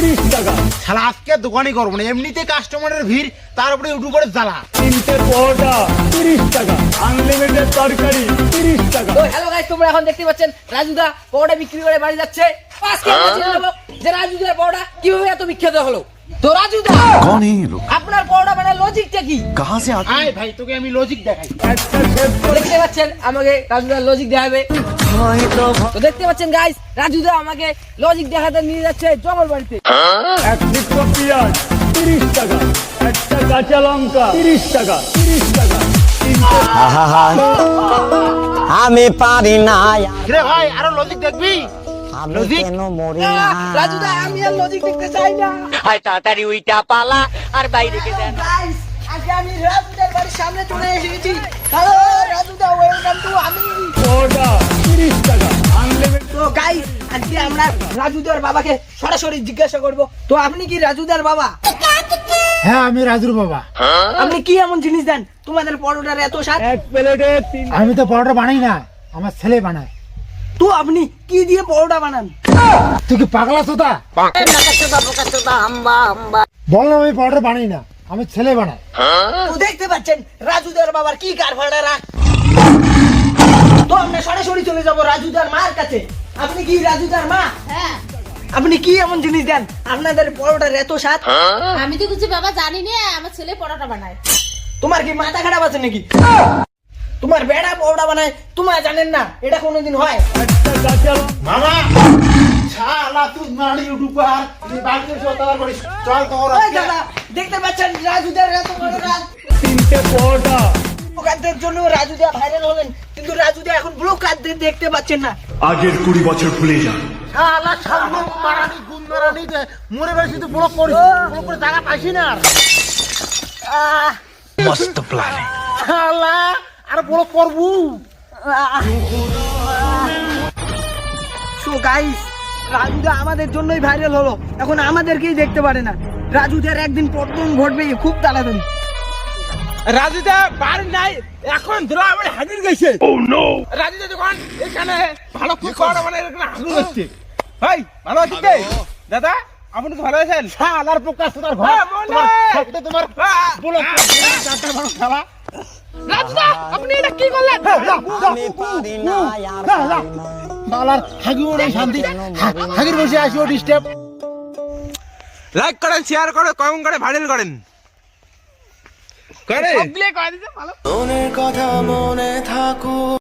তিরিশ টাকা শালা আজকে দোকানই করব না এমনিতে কাস্টমারের ভিড় তার উপরে ইউটিউবারের জ্বালা। তিনটে পরোটা তিরিশ টাকা। আনলিমিটেড তরকারি তিরিশ টাকা। তো হ্যালো গাইস তোমরা এখন দেখতে পাচ্ছেন রাজুদা পরোটা বিক্রি করে বাড়ি যাচ্ছে। পাঁচ কেজি নেব। যে রাজুদার পরোটা কীভাবে এত বিখ্যাত হলো? তো রাজুদা কোন এই আপনার পরোটা মানে লজিকটা কি? কাহা সে আতা আয় ভাই তোকে আমি লজিক দেখাই। দেখতে পাচ্ছেন আমাকে রাজুদার লজিক দেখাবে? তো দেখতে পাচ্ছেন গাইস রাজুদা আমাকে লজিক দেখাতে নিয়ে যাচ্ছে জঙ্গল বাড়িতে। এক লিটার পেঁয়াজ তিরিশ টাকা। একটা কাঁচা লঙ্কা তিরিশ টাকা তিরিশ টাকা। আমি পারি না। রে ভাই আরও লজিক দেখবি? আমি লজিক? কেন মরি না রাজুদা আমি আর লজিক দেখতে চাই না। হয় তাড়াতাড়ি উইটা পালা আর বাইরে কে দেন গাইস আজকে আমি রাজুদার বাড়ির সামনে চলে এসেছি। হ্যালো রাজুদা ওয়েলকাম টু আমি। পরোটা তিরিশ টাকা তো গাইস আজকে আমরা রাজুদার বাবাকে সরাসরি জিজ্ঞাসা করব। তো আপনি কি রাজুদার বাবা? হ্যাঁ আমি রাজুর বাবা। আপনি কি এমন জিনিস দেন? তোমাদের পরোটার এত স্বাদ? এক প্লেটে তিন আমি তো পরোটা বানাই না আমার ছেলে বানায়। তো আপনি কি দিয়ে পরোটা বানান? তুই কি পাগলা তোতা? বল না আমি পরোটা বানাই না আমি ছেলে বানাই। তো দেখতে পাচ্ছেন রাজুদার বাবার কি কারভাড়া রাখ। তো আমরা সরাসরি চলে যাব রাজুদার মার কাছে। আপনি কি রাজুদার মা? হ্যাঁ। আপনি কি এমন জিনিস দেন? আপনাদের পরোটার এত স্বাদ। আমি তো কিছু বাবা জানি না আমার ছেলে পরোটা বানায়। তোমার কি মাথা খারাপ আছে নাকি? তোমার বেড়া বড়া বানায় তোমার জানেন না এটা কোনোদিন হয়। মামা! ভাইরাল কিন্তু এখন দেখতে পাচ্ছেন না। আগের কুড়ি বছর ভুলে যান। ব্লক জায়গা না আর ব্লক করব সো গাইস রাজুদা আমাদের জন্যই ভাইরাল হলো। এখন আমাদেরকেই দেখতে পারে না। রাজুদার একদিন পতন ঘটবে খুব তাড়াতাড়ি। রাজুদা বাড়ি নাই এখন ধরো আমার হাজির গেছে। ও নো রাজুদা দোকান এখানে ভালো খুব খাওয়া মানে এখানে হাজির হচ্ছে। ভাই ভালো আছিস কে? দাদা আপনি তো ভালো আছেন? শালার প্রকাশ তোমার ঘর তোমার তোমার বলো। চারটা ভালো খেলা রাজুদা আপনি এটা কি করলেন? শান্তি। হাগির বসে আসি ডিস্টার্ব লাইক করেন শেয়ার করে কমেন্ট করে ভাইরাল করেন। করে সবগুলো করে দিতে ভালো। মনের কথা মনে থাকুক।